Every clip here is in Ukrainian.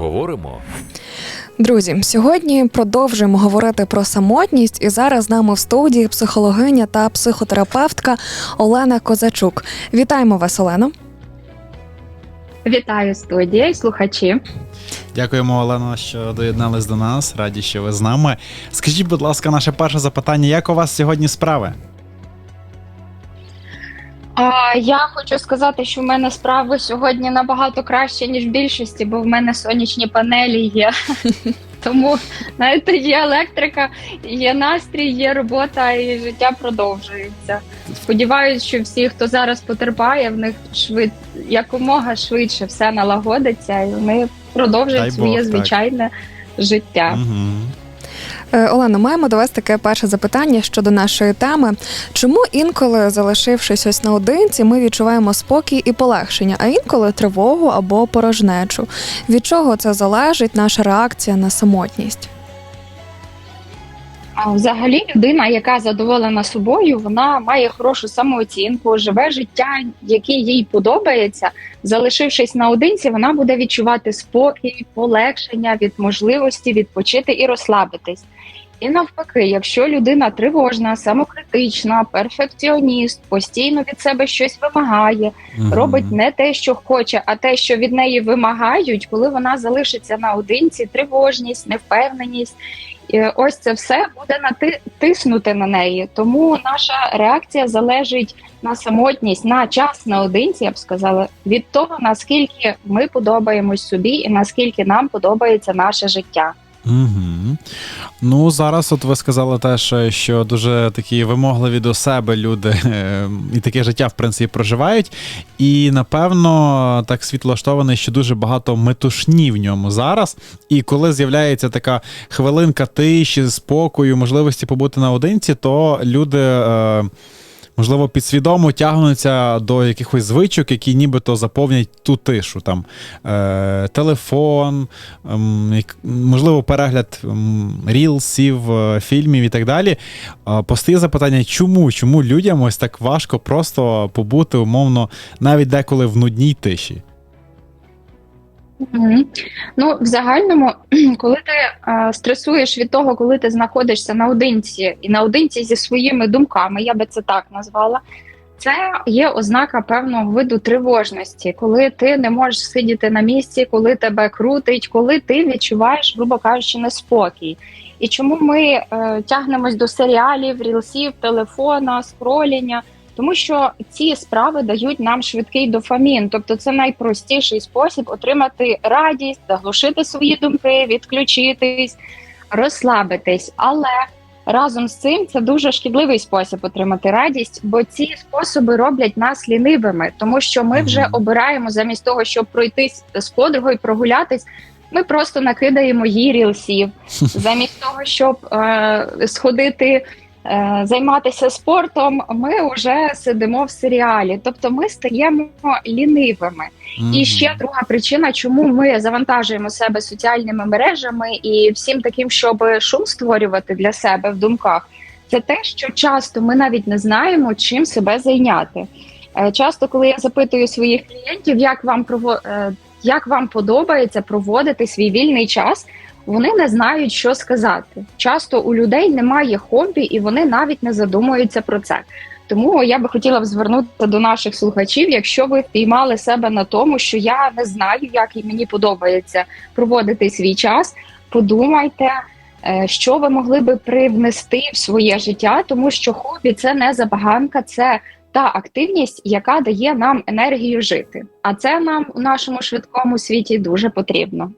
говоримо. Друзі, сьогодні продовжуємо говорити про самотність, і зараз з нами в студії психологиня та психотерапевтка Олена Козачук. Вітаємо вас, Олено. Вітаю студія і слухачі. Дякуємо, Олено, що доєднались до нас. Раді, що ви з нами. Скажіть, будь ласка, наше перше запитання: як у вас сьогодні справи? А, я хочу сказати, що в мене справи сьогодні набагато краще, ніж в більшості, бо в мене сонячні панелі є. Тому знаєте, є електрика, є настрій, є робота, і життя продовжується. Сподіваюсь, що всі, хто зараз потерпає, в них швид якомога швидше все налагодиться, і вони продовжують Дай своє Бог, так. звичайне життя. Угу. Олено, маємо до вас таке перше запитання щодо нашої теми. Чому інколи, залишившись ось наодинці, ми відчуваємо спокій і полегшення, а інколи тривогу або порожнечу? Від чого це залежить наша реакція на самотність? А взагалі людина, яка задоволена собою, вона має хорошу самооцінку, живе життя, яке їй подобається. Залишившись наодинці, вона буде відчувати спокій, полегшення від можливості відпочити і розслабитись. І навпаки, якщо людина тривожна, самокритична, перфекціоніст, постійно від себе щось вимагає, робить не те, що хоче, а те, що від неї вимагають, коли вона залишиться наодинці, тривожність, невпевненість. І ось це все буде натиснути на неї. Тому наша реакція залежить на самотність, на час наодинці, я б сказала, від того наскільки ми подобаємось собі і наскільки нам подобається наше життя. Угу. Ну, зараз, от ви сказали теж, що дуже такі вимогливі до себе люди е, і таке життя, в принципі, проживають. І напевно так світ влаштований, що дуже багато метушні в ньому зараз. І коли з'являється така хвилинка тиші, спокою, можливості побути наодинці, то люди. Е, Можливо, підсвідомо тягнуться до якихось звичок, які нібито заповнять ту тишу. Там е, телефон, е можливо, перегляд ем, рілсів, е, фільмів і так далі. Е, постає запитання, чому? Чому людям ось так важко просто побути умовно навіть деколи в нудній тиші? Мгм. Ну, в загальному, коли ти е, стресуєш від того, коли ти знаходишся наодинці і наодинці зі своїми думками, я би це так назвала. Це є ознака певного виду тривожності, коли ти не можеш сидіти на місці, коли тебе крутить, коли ти відчуваєш, грубо кажучи, неспокій. І чому ми е, тягнемось до серіалів, рілсів, телефона, скроління? Тому що ці справи дають нам швидкий дофамін, тобто це найпростіший спосіб отримати радість, заглушити свої думки, відключитись, розслабитись. Але разом з цим це дуже шкідливий спосіб отримати радість, бо ці способи роблять нас лінивими, тому що ми вже обираємо замість того, щоб пройтись з подругою, прогулятись. Ми просто накидаємо їй рілсів, замість того, щоб е, сходити займатися спортом, ми вже сидимо в серіалі. Тобто ми стаємо лінивими. І ще друга причина, чому ми завантажуємо себе соціальними мережами і всім таким, щоб шум створювати для себе в думках, це те, що часто ми навіть не знаємо, чим себе зайняти. Е, Часто, коли я запитую своїх клієнтів, як вам е, як вам подобається проводити свій вільний час, вони не знають, що сказати. Часто у людей немає хобі, і вони навіть не задумуються про це. Тому я би хотіла б звернутися до наших слухачів, якщо ви впіймали себе на тому, що я не знаю, як і мені подобається проводити свій час. Подумайте, е, що ви могли би привнести в своє життя, тому що хобі це не забаганка, це та активність, яка дає нам енергію жити. А це нам у нашому швидкому світі дуже потрібно.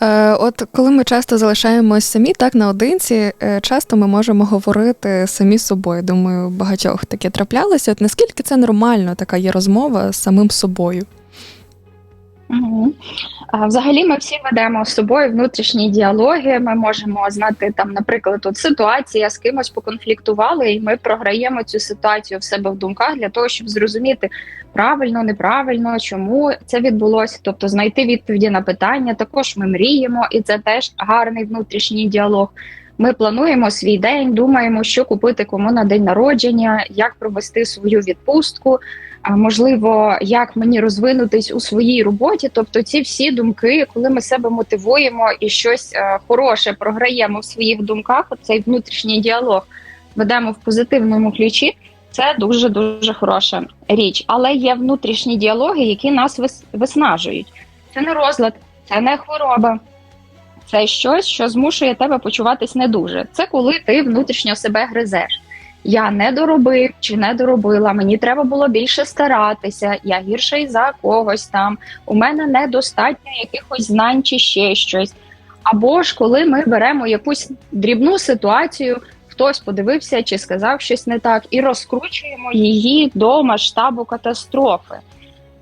Е, от коли ми часто залишаємось самі, так наодинці, е, часто ми можемо говорити самі з собою. Думаю, багатьох таке траплялося. От наскільки це нормально, така є розмова з самим собою? Взагалі, ми всі ведемо з собою внутрішні діалоги. Ми можемо знати там, наприклад, от ситуація з кимось поконфліктували, і ми програємо цю ситуацію в себе в думках для того, щоб зрозуміти правильно, неправильно, чому це відбулося. Тобто знайти відповіді на питання. Також ми мріємо, і це теж гарний внутрішній діалог. Ми плануємо свій день, думаємо, що купити кому на день народження, як провести свою відпустку, а можливо, як мені розвинутись у своїй роботі. Тобто, ці всі думки, коли ми себе мотивуємо і щось е, хороше програємо в своїх думках, цей внутрішній діалог ведемо в позитивному ключі. Це дуже дуже хороша річ, але є внутрішні діалоги, які нас вис- виснажують. Це не розлад, це не хвороба, це щось, що змушує тебе почуватись не дуже. Це коли ти внутрішньо себе гризеш. Я не доробив чи не доробила, мені треба було більше старатися, я гірший за когось там, у мене недостатньо якихось знань чи ще щось. Або ж коли ми беремо якусь дрібну ситуацію, хтось подивився чи сказав щось не так, і розкручуємо її до масштабу катастрофи.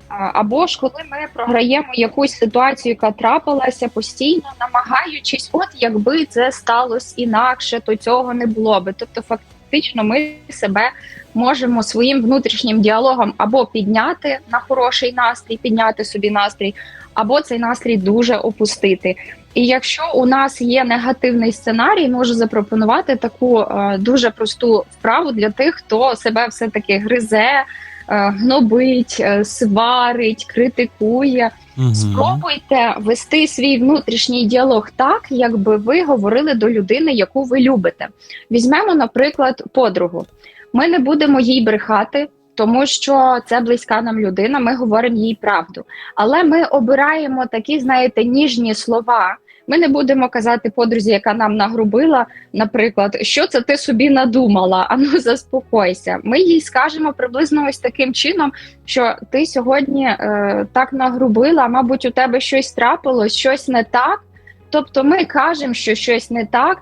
Або ж коли ми програємо якусь ситуацію, яка трапилася постійно, намагаючись, от якби це сталося інакше, то цього не було би. Тобто, фактично, ми себе можемо своїм внутрішнім діалогом або підняти на хороший настрій, підняти собі настрій, або цей настрій дуже опустити. І якщо у нас є негативний сценарій, можу запропонувати таку е, дуже просту вправу для тих, хто себе все таки гризе, гнобить, е, сварить, критикує. Мгм. Спробуйте вести свій внутрішній діалог так, якби ви говорили до людини, яку ви любите. Візьмемо, наприклад, подругу. Ми не будемо їй брехати, тому що це близька нам людина. Ми говоримо їй правду. Але ми обираємо такі, знаєте, ніжні слова. Ми не будемо казати подрузі, яка нам нагрубила, наприклад, що це ти собі надумала? Ану, заспокойся. Ми їй скажемо приблизно ось таким чином, що ти сьогодні е, так нагрубила, мабуть, у тебе щось трапилось, щось не так. Тобто, ми кажемо, що щось не так,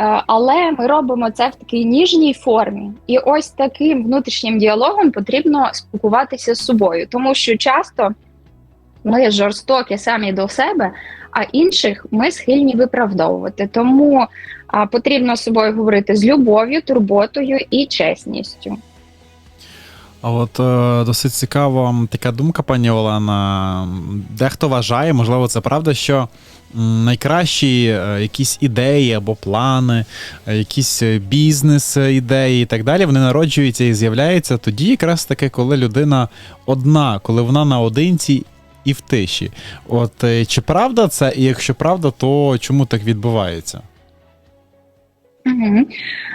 е, але ми робимо це в такій ніжній формі. І ось таким внутрішнім діалогом потрібно спілкуватися з собою, тому що часто ми жорстокі самі до себе, а інших ми схильні виправдовувати. Тому а, потрібно з собою говорити з любов'ю, турботою і чесністю. А от е, досить цікава така думка, пані Олена. Дехто вважає, можливо, це правда, що найкращі е, якісь ідеї або плани, е, якісь е, бізнес-ідеї і так далі, вони народжуються і з'являються тоді, якраз таки, коли людина одна, коли вона наодинці і в тиші. От е, чи правда це? І якщо правда, то чому так відбувається? Угу.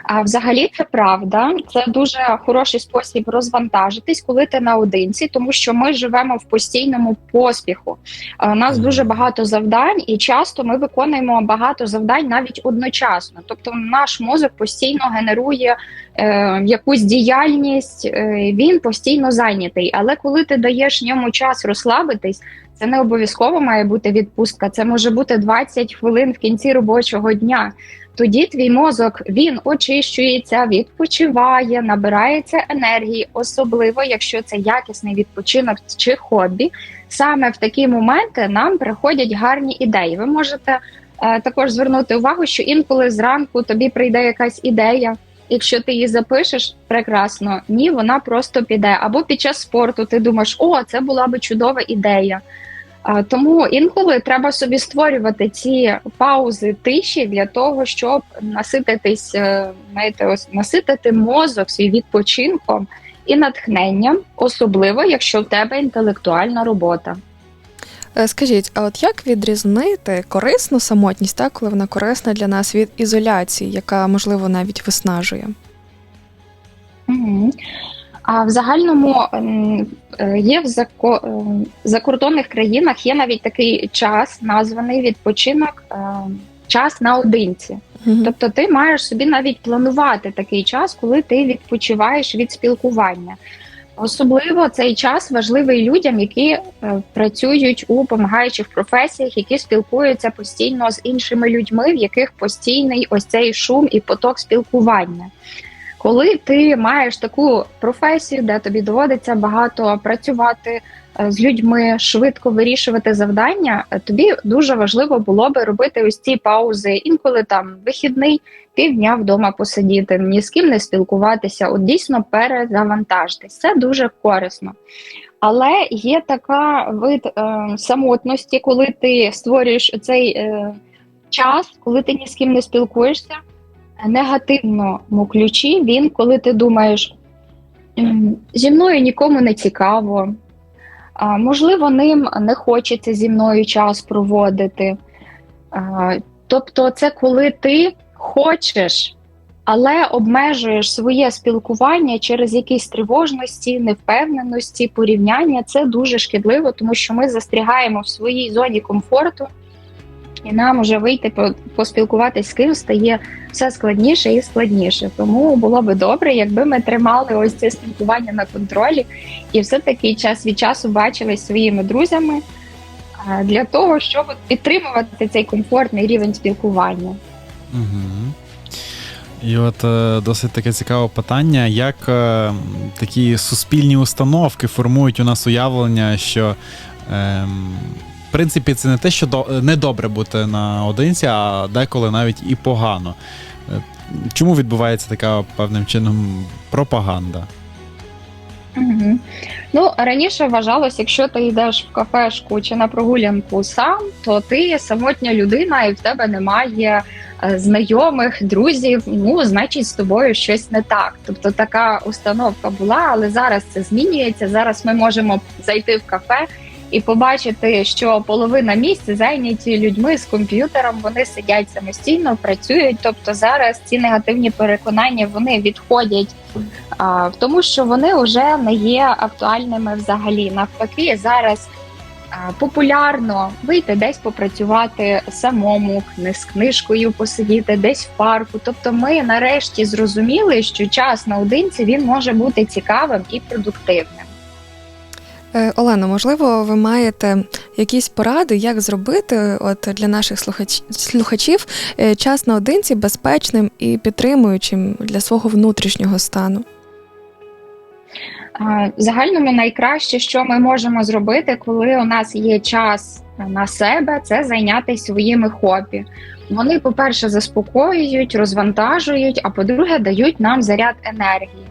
А взагалі це правда. Це дуже хороший спосіб розвантажитись, коли ти наодинці, тому що ми живемо в постійному поспіху. А У нас дуже багато завдань, і часто ми виконуємо багато завдань навіть одночасно. Тобто, наш мозок постійно генерує е, якусь діяльність, е, він постійно зайнятий. Але коли ти даєш йому час розслабитись, це не обов'язково має бути відпустка. Це може бути 20 хвилин в кінці робочого дня тоді твій мозок він очищується, відпочиває, набирається енергії, особливо якщо це якісний відпочинок чи хобі. Саме в такі моменти нам приходять гарні ідеї. Ви можете е, також звернути увагу, що інколи зранку тобі прийде якась ідея. Якщо ти її запишеш, прекрасно, ні, вона просто піде. Або під час спорту ти думаєш, о, це була би чудова ідея. Тому інколи треба собі створювати ці паузи тиші для того, щоб насититись, е, знаєте, ось наситити мозок свій відпочинком і натхненням, особливо якщо в тебе інтелектуальна робота. Е, Скажіть, а от як відрізнити корисну самотність, так, коли вона корисна для нас від ізоляції, яка можливо навіть виснажує? Угу. А в загальному ем, е, є в зако- ем, закордонних країнах є навіть такий час, названий відпочинок, ем, час наодинці. Тобто ти маєш собі навіть планувати такий час, коли ти відпочиваєш від спілкування. Особливо цей час важливий людям, які е, працюють у допомагаючих професіях, які спілкуються постійно з іншими людьми, в яких постійний ось цей шум і поток спілкування. Коли ти маєш таку професію, де тобі доводиться багато працювати е, з людьми, швидко вирішувати завдання, е, тобі дуже важливо було би робити ось ці паузи, інколи там вихідний, півдня вдома посидіти, ні з ким не спілкуватися, от дійсно перезавантажитись. Це дуже корисно. Але є така вид е, самотності, коли ти створюєш цей е, час, коли ти ні з ким не спілкуєшся. Негативному ключі він, коли ти думаєш, зі мною нікому не цікаво, можливо, ним не хочеться зі мною час проводити. Тобто, це коли ти хочеш, але обмежуєш своє спілкування через якісь тривожності, невпевненості, порівняння. Це дуже шкідливо, тому що ми застрягаємо в своїй зоні комфорту, і нам уже вийти по- поспілкуватись з ким стає все складніше і складніше. Тому було би добре, якби ми тримали ось це спілкування на контролі і все-таки час від часу бачились своїми друзями для того, щоб підтримувати цей комфортний рівень спілкування. Угу. І от е, досить таке цікаве питання, як е, такі суспільні установки формують у нас уявлення, що е, принципі це не те, що не добре бути наодинці, а деколи навіть і погано. Е, Чому відбувається така певним чином пропаганда? Угу. Ну раніше вважалось, якщо ти йдеш в кафешку чи на прогулянку сам, то ти самотня людина, і в тебе немає е, знайомих, друзів. Ну, значить, з тобою щось не так. Тобто така установка була, але зараз це змінюється. Зараз ми можемо зайти в кафе. І побачити, що половина місць зайняті людьми з комп'ютером, вони сидять самостійно, працюють. Тобто зараз ці негативні переконання вони відходять а, в тому, що вони вже не є актуальними взагалі. Навпаки, зараз популярно вийти десь попрацювати самому, кни- з книжкою посидіти, десь в парку. Тобто, ми нарешті зрозуміли, що час наодинці він може бути цікавим і продуктивним. Е, Олено, можливо, ви маєте якісь поради, як зробити от для наших слухач... слухачів е, час наодинці безпечним і підтримуючим для свого внутрішнього стану? Загальному найкраще, що ми можемо зробити, коли у нас є час на себе, це зайнятися своїми хобі. Вони, по-перше, заспокоюють, розвантажують, а по-друге, дають нам заряд енергії.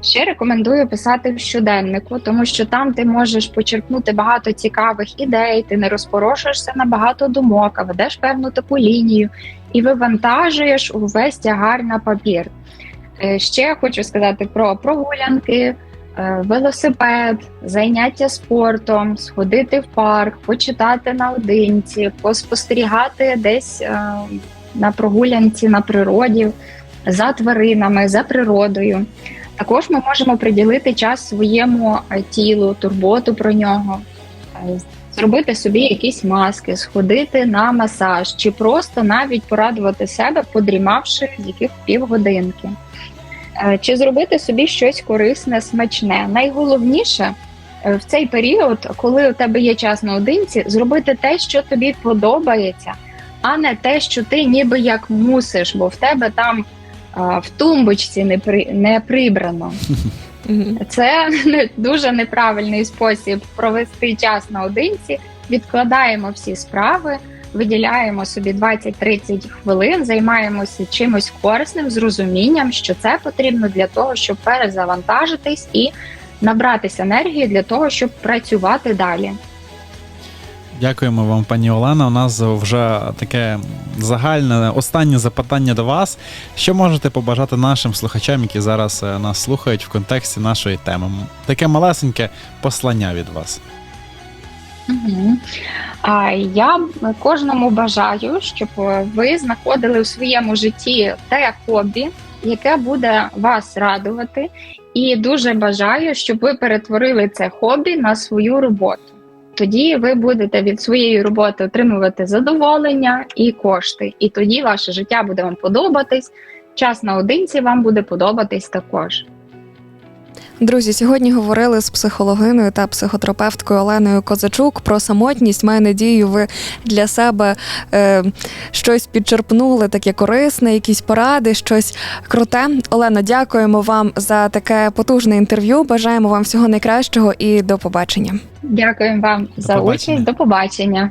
Ще рекомендую писати в щоденнику, тому що там ти можеш почерпнути багато цікавих ідей, ти не розпорошуєшся на багато думок, а ведеш певну таку лінію і вивантажуєш увесь тягар на папір. Е, Ще хочу сказати про прогулянки, е, велосипед, заняття спортом, сходити в парк, почитати наодинці, поспостерігати десь е, на прогулянці на природі за тваринами, за природою. Також ми можемо приділити час своєму е, тілу, турботу про нього, е, зробити собі якісь маски, сходити на масаж, чи просто навіть порадувати себе, подрімавши яких півгодинки. Е, Чи зробити собі щось корисне, смачне. Найголовніше в цей період, коли у тебе є час наодинці, зробити те, що тобі подобається, а не те, що ти ніби як мусиш, бо в тебе там в тумбочці не при не прибрано. Це дуже неправильний спосіб провести час наодинці. Відкладаємо всі справи, виділяємо собі 20-30 хвилин, займаємося чимось корисним з розумінням, що це потрібно для того, щоб перезавантажитись і набратися енергії для того, щоб працювати далі. Дякуємо вам, пані Олена. У нас вже таке загальне останнє запитання до вас. Що можете побажати нашим слухачам, які зараз е, нас слухають в контексті нашої теми? Таке малесеньке послання від вас. А я кожному бажаю, щоб ви знаходили у своєму житті те хобі, яке буде вас радувати, і дуже бажаю, щоб ви перетворили це хобі на свою роботу. Тоді ви будете від своєї роботи отримувати задоволення і кошти, і тоді ваше життя буде вам подобатись. Час наодинці вам буде подобатись також. Друзі, сьогодні говорили з психологиною та психотерапевткою Оленою Козачук про самотність. Маю надію, ви для себе е, щось підчерпнули, таке корисне, якісь поради, щось круте. Олено, дякуємо вам за таке потужне інтерв'ю. Бажаємо вам всього найкращого і до побачення. Дякуємо вам за побачення. участь. До побачення.